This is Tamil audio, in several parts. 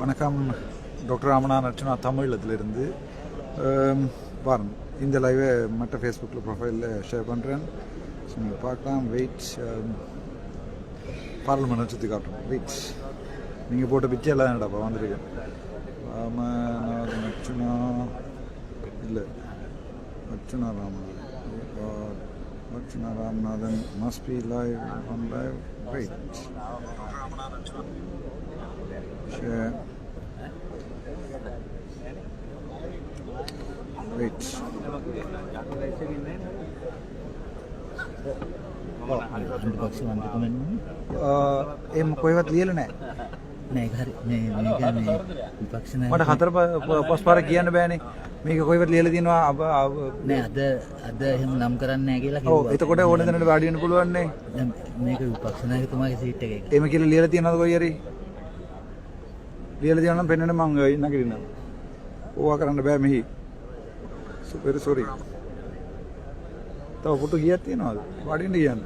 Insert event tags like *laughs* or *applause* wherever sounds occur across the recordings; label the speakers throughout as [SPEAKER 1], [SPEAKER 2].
[SPEAKER 1] வணக்கம். டாக்டர் ராமனா நட்சனா தமிழத்திலிருந்து பாருங்க இந்த லைவை மற்ற ஃபேஸ்புக்கில் ப்ரொஃபைலில் ஷேர் பண்ணுறேன் ஸோ நீங்கள் பார்க்கலாம். வெயிட் பார்லிமெண்ட் சுற்றி காட்டுறோம் வெயிட் நீங்கள் போட்ட பிச்சை எல்லாம் என்னடாப்பா வந்திருக்கேன் ராமநாதன் நச்சுனா இல்லை. Archana Ramanathan. Archana Ramanathan must be live on live wait share. Wait. එම කොයිවත් ලියල නෑ මට හතර පස් පාර කියන්න බෑනේ. මේක කොයිවත් ලියල තිනවා අබ
[SPEAKER 2] නෑ අද අද එහෙම නම් කරන්න කියලා.
[SPEAKER 1] එතකොට ඕන දනට වාඩියන්න පුළුවන්නේ
[SPEAKER 2] මේක විපක්ෂ නායකතුමාගේ සීට් එක.
[SPEAKER 1] එම කියල ලියල තියනද කොයිරි ලියලා දෙනවා නම් පෙන්වන්න මම නගිනවා. ඕවා කරන්න බෑ මෙහි. Super sorry. තව පුටු ගියක් තියනවාද? වඩින්න කියන්න.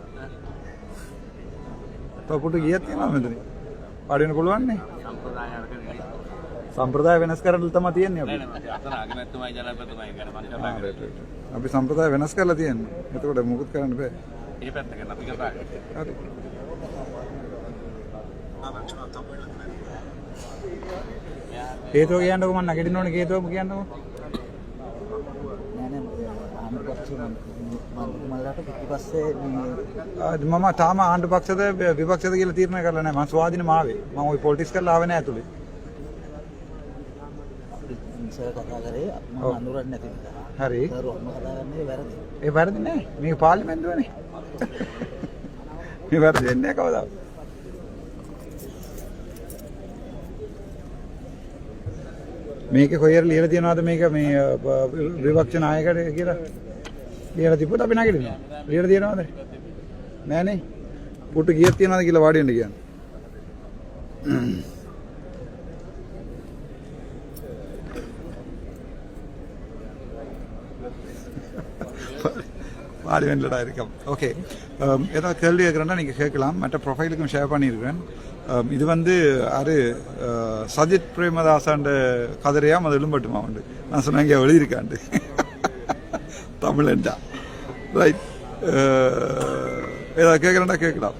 [SPEAKER 1] තව පුටු ගියක් තියනවා මෙතන. වඩින්න පුළුවන් නේ? සම්ප්‍රදාය වෙනස් කරන්න තමයි තියෙන්නේ අපි. අපි සම්ප්‍රදාය වෙනස් කරලා තියෙන්නේ. එතකොට මොකුත් කරන්න බෑ. ඒ පැත්ත කරන අපි කතා කරන්නේ. හරි. ආ
[SPEAKER 2] මම තමයි හේතුව කියන්නකො මම නැගිටින්න ඕනේ
[SPEAKER 1] හේතුව කියන්නකො. මම තාම ආණ්ඩු පක්ෂද විපක්ෂද කියලා තීරණය කරලා නැහැ මම ස්වාධීනම ආවේ. මම ওই පොලිටික්ස් කරලා ආවේ නැහැ ඇතුලේ.
[SPEAKER 2] සර් කතා කරේ මම. අඳුරන්නේ නැති නිසා.
[SPEAKER 1] හරි.
[SPEAKER 2] සර් ඔක්කොම කතා කරන්නේ වැරදි.
[SPEAKER 1] ඒ වැරදි නෑ. මේක පාර්ලිමේන්තුවනේ. *laughs* මේ වැරදි වෙන්නේ නැහැ කවදාවත් මේක කොහෙර ලියලා තියනවාද මේක මේ අ, බ- විපක්ෂ නායකට කියලා ලියලා තිබ්බට අපි නැගිටිනවා ලියලා තියනවාද නෑනේ පුටු කීයක් තියනවාද කියලා වාඩි වෙන්න කියන්නේ பார்லிமெண்ட்டில் இருக்கோம் ஓகே ஏதாவது கேள்வி கேட்குறேன்னா நீங்கள் கேட்கலாம் மற்ற ப்ரொஃபைலுக்கும் ஷேர் பண்ணியிருக்கிறேன் Um, இது வந்து அது சஜித் பிரேமதாசாண்ட கதிரையா அது எழும்பட்டுமா உண்டு? நான் சொன்னேன் இங்கே எழுதியிருக்காண்டு. *laughs* தமிழண்டா. ரைட் ஏதாவது கேட்குறேன்டா கேட்கலாம்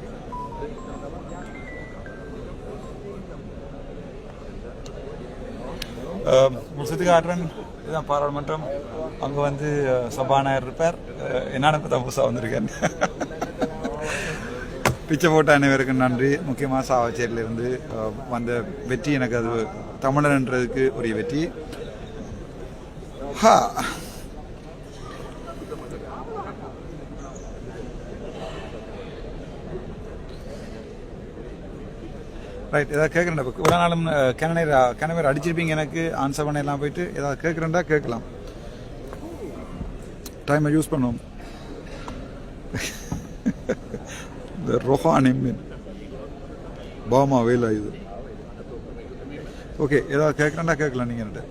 [SPEAKER 1] முடிச்சது இதான் இதுதான் பாராளுமன்றம். அங்கே வந்து சபாநாயகர் இருப்பார். அஹ், என்னன்னு இப்போ புதுசாக வந்திருக்கேன். *laughs* பிச்சை போட்ட அனைவருக்கும் நன்றி. முக்கியமாக சாவச்சேரியிலிருந்து வந்த வெற்றி எனக்கு அது தமிழன்ன்றதுக்கு உரிய வெற்றி. ஹா. ரைட் ஏதாவது கேட்குறேன்டா இவ்வளோ நாளும் கிணனை கிணவர் அடிச்சிருப்பீங்க எனக்கு ஆன்சர் பண்ண எல்லாம் போயிட்டு ஏதாவது கேட்குறேன்டா கேட்கலாம். டைமை யூஸ் பண்ணுவோம். இந்த ரொஹானி மீன் பாமா வேலா இது ஓகே ஏதாவது கேட்குறேன்டா கேட்கலாம் நீங்கள் என்கிட்ட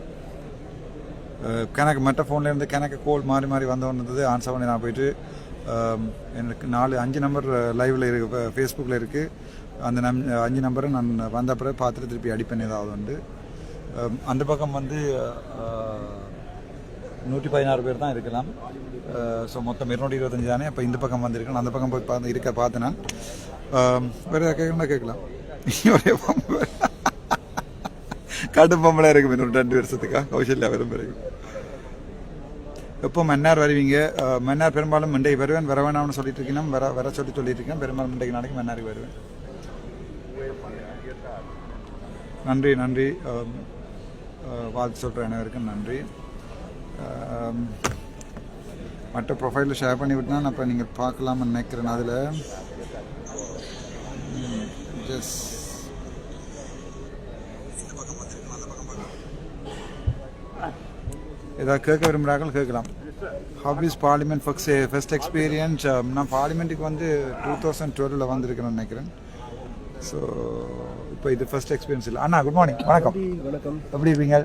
[SPEAKER 1] கணக்கு மற்ற ஃபோன்லேருந்து கணக்கு கோல் மாறி மாறி வந்தவன் இருந்தது ஆன்சர் பண்ணி நான் போயிட்டு எனக்கு நாலு அஞ்சு நம்பர் லைவில் இருக்கு ஃபேஸ்புக்கில் இருக்குது அந்த நம் அஞ்சு நம்பரை நான் வந்த பிறகு பார்த்துட்டு திருப்பி அடிப்பேன் ஏதாவது உண்டு அந்த பக்கம் வந்து நூற்றி பதினாறு பேர் தான் இருக்கலாம். ஸோ மொத்தம் இருநூற்றி இருபத்தஞ்சு தானே? இப்போ இந்த பக்கம் வந்திருக்கணும் அந்த பக்கம் போய் பார்த்து இருக்க பார்த்தேன்னா நான். ஏதாவது கேட்கணும்னா கேட்கலாம். ஒரே பொம்பளை. கடும் பொம்பளை இருக்கும் இன்னும் ரெண்டு வருஷத்துக்கா. கௌசல்யா வரும் எப்போ மன்னார் வருவீங்க? மன்னார் பெரும்பாலும் மண்டைக்கு வருவேன் வர வேணாம்னு சொல்லிட்டு இருக்கேன் வர வர சொல்லி சொல்லிட்டு இருக்கேன். பெரும்பாலும் மண்டைக்கு நாளைக்கு மன்னாருக்கு வருவேன். நன்றி நன்றி. வாழ்த்து சொல்கிற அனைவருக்கும் நன்றி. மற்ற ப்ரொஃபைலில் ஷேர் பண்ணி விட்டுனா அப்போ நீங்கள் பார்க்கலாம்னு நினைக்கிறேன். அதில் ஜஸ்ட் ஏதாவது கேட்க விரும்புகிறார்கள் கேட்கலாம். Hobbies parliament first first experience நான் பார்லிமெண்ட்டுக்கு வந்து டூ தௌசண்ட் டுவெலில் வந்திருக்கிறேன்னு நினைக்கிறேன். ஸோ இப்போ இது ஃபர்ஸ்ட் எக்ஸ்பீரியன்ஸ் இல்லை. அண்ணா குட் மார்னிங் வணக்கம்.
[SPEAKER 3] வணக்கம்.
[SPEAKER 1] எப்படி இருப்பீங்க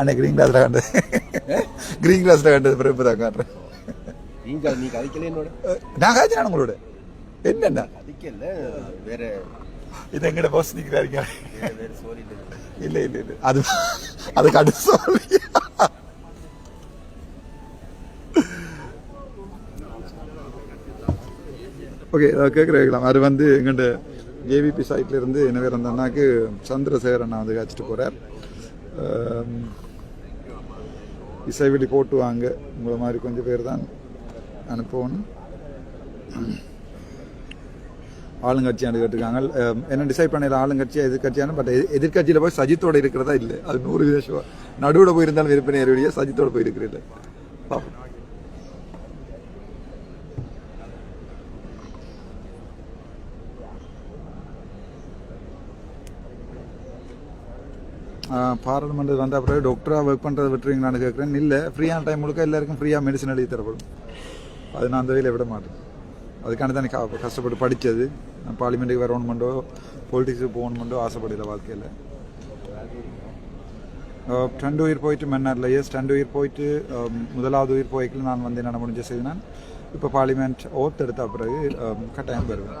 [SPEAKER 1] அண்ணா க்ரீன் கிளாஸில் கண்டது க்ரீன் கிளாஸில் கண்டது பிறகு இப்போ தான் காட்டுறேன்.
[SPEAKER 3] நீங்க நீ கதைக்கல என்னோட?
[SPEAKER 1] நான் உங்களோட? என்னண்ணா
[SPEAKER 3] கதைக்கல வேற.
[SPEAKER 1] இது எங்கட பாஸ் நிற்கிறாருங்க இல்லை. இல்லை இல்லை அது அதுக்கு அடுத்து சொல்லி ஓகே கேட்குறேன் அது வந்து எங்கள்கிட்ட ஜேவிபி சைட்ல இருந்து என்ன பேர் அந்த அண்ணாக்கு சந்திரசேகரன் வந்து காய்ச்சிட்டு போகிறார் இசைவெளி போட்டு வாங்க. உங்களை மாதிரி கொஞ்சம் பேர் தான் அனுப்பணும். ஆளுங்கட்சியானு கேட்டிருக்காங்க. என்ன டிசைட் பண்ணல ஆளுங்கட்சியா எதிர்கட்சியான பட் எதிர்கட்சியில் போய் சஜித்தோட இருக்கிறதா இல்லை? அது நூறு வீத நடுவில் போயிருந்தாலும் விருப்பம் நேரடியாக சஜித்தோட போயிருக்கிறீங்க பார்ப்போம் பாராளுமன்றத்தில் வந்த பிறகு டாக்டராக ஒர்க் பண்ணுறதை விட்டுறீங்களான்னு கேட்குறேன் இல்லை ஃப்ரீயான டைம் முழுக்க எல்லாருக்கும் ஃப்ரீயாக மெடிசன் எழுதி தரப்படும். அது நான் அந்த வகையில் விட மாட்டேன். அதுக்காண்டி தான் எனக்கு கஷ்டப்பட்டு படித்தது நான் பார்லிமெண்ட்டுக்கு வரணுமெண்டோ பொலிட்டிக்ஸுக்கு போகணுமெண்டோ ஆசைப்படல வாழ்க்கையில். ரெண்டு உயிர் போயிட்டு மன்னாரில். எஸ் ரெண்டு உயிர் போயிட்டு முதலாவது உயிர் போய்க்கல நான் வந்து என்ன முடிஞ்ச செய்து நான் இப்போ பார்லிமெண்ட் ஓத் எடுத்த பிறகு கட்டாயம் பெறுவேன்.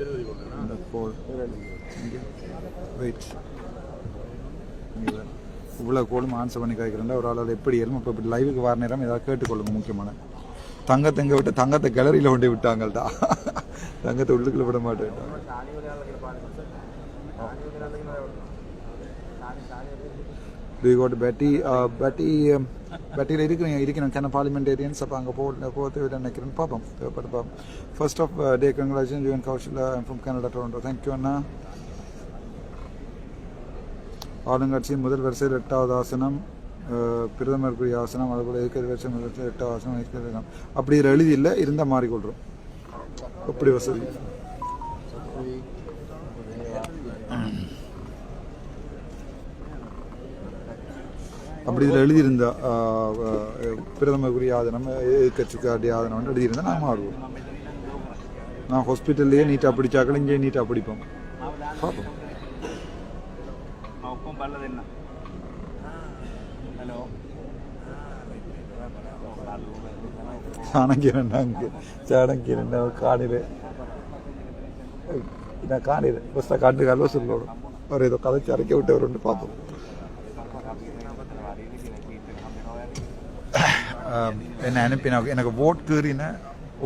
[SPEAKER 1] இந்த கோல் வெயிட் இவ்வளோ கோலும் ஆன்சர் பண்ணி கேட்குறேன் ஒரு ஆளால் எப்படி ஏறும் இப்போ இப்படி லைவுக்கு வர நேரம் ஏதாவது கேட்டுக்கொள்ளுங்க முக்கியமான. தங்கத்தை இங்கே விட்டு தங்கத்தை கிளறியில் கொண்டு விட்டாங்கள்டா. தங்கத்தை உள்ளுக்குள்ள விட மாட்டேன் டு கோட் பேட்டி பேட்டி பேட்டியில் இருக்கிறீங்க இருக்கணும் கேன பார்லிமெண்டேரியன்ஸ் அப்போ அங்கே போ போகிறது நினைக்கிறேன் பார்ப்போம் தேவைப்பட்டு பார்ப்போம் first of day congratulation June Kaushal from Canada Toronto thank you அண்ணா ஆளுங்கட்சியின் முதல் வரிசையில் எட்டாவது ஆசனம் uh, பிரதமருக்குரிய ஆசனம் அதுபோல் இருக்கிற வரிசை முதல் வரிசையில் எட்டாவது ஆசனம் இருக்கிறது அப்படி இதில் எழுதி இல்லை இருந்தால் மாறிக்கொள்கிறோம் அப்படி வசதி? அப்படி இதில் எழுதியிருந்தா பிரதமருக்குரிய ஆதனம் எதிர்கட்சிக்காருடைய ஆதனம்னு எழுதியிருந்தா நான் மாறுவோம் நான் ஹாஸ்பிட்டல்லையே நீட்டாக படித்தாக்கள் இங்கேயே நீட்டாக படிப்போம். பார்ப்போம். சாணங்கிரண்டா அங்கே? சாணங்கிரண்டா காணில் நான் காணில் ஃபஸ்ட்டாக காட்டுக்காலோ சொல்லணும் அவர் ஏதோ கதைச்சு அரைக்க விட்டவர் பார்ப்போம். என்னை அனுப்பின எனக்கு ஓட் கீறின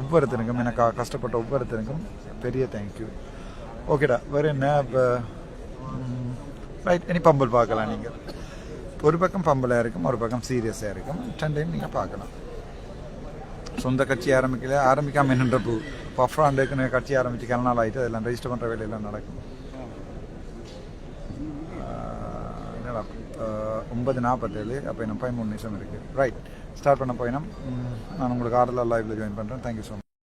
[SPEAKER 1] ஒவ்வொருத்தனுக்கும் எனக்கு கஷ்டப்பட்ட ஒவ்வொருத்தனுக்கும் பெரிய தேங்க்யூ ஓகேடா வேறு என்ன? இப்போ ரைட் இனி பம்பல் பார்க்கலாம் நீங்கள் ஒரு பக்கம் பம்பலாக இருக்கும் ஒரு பக்கம் சீரியஸாக இருக்கும். ரெண்டையும் நீங்கள் பார்க்கலாம். சொந்த கட்சி ஆரம்பிக்கல ஆரம்பிக்காமல் என்னன்ற பூ பஃப்ராண்டுக்குன்னு கட்சி ஆரம்பித்து கல நாள் ஆகிட்டு அதெல்லாம் ரெஜிஸ்டர் பண்ணுற வேலையெல்லாம் நடக்கும். என்னடா ஒன்பது நாற்பத்தேழு அப்போ இன்னும் பதிமூணு நிமிஷம் இருக்குது ரைட் ஸ்டார்ட் பண்ண போயினோம். நான் உங்களுக்கு ஆர்டர் லைவில் ஜாயின் பண்ணுறேன் தேங்க்யூ ஸோ மச்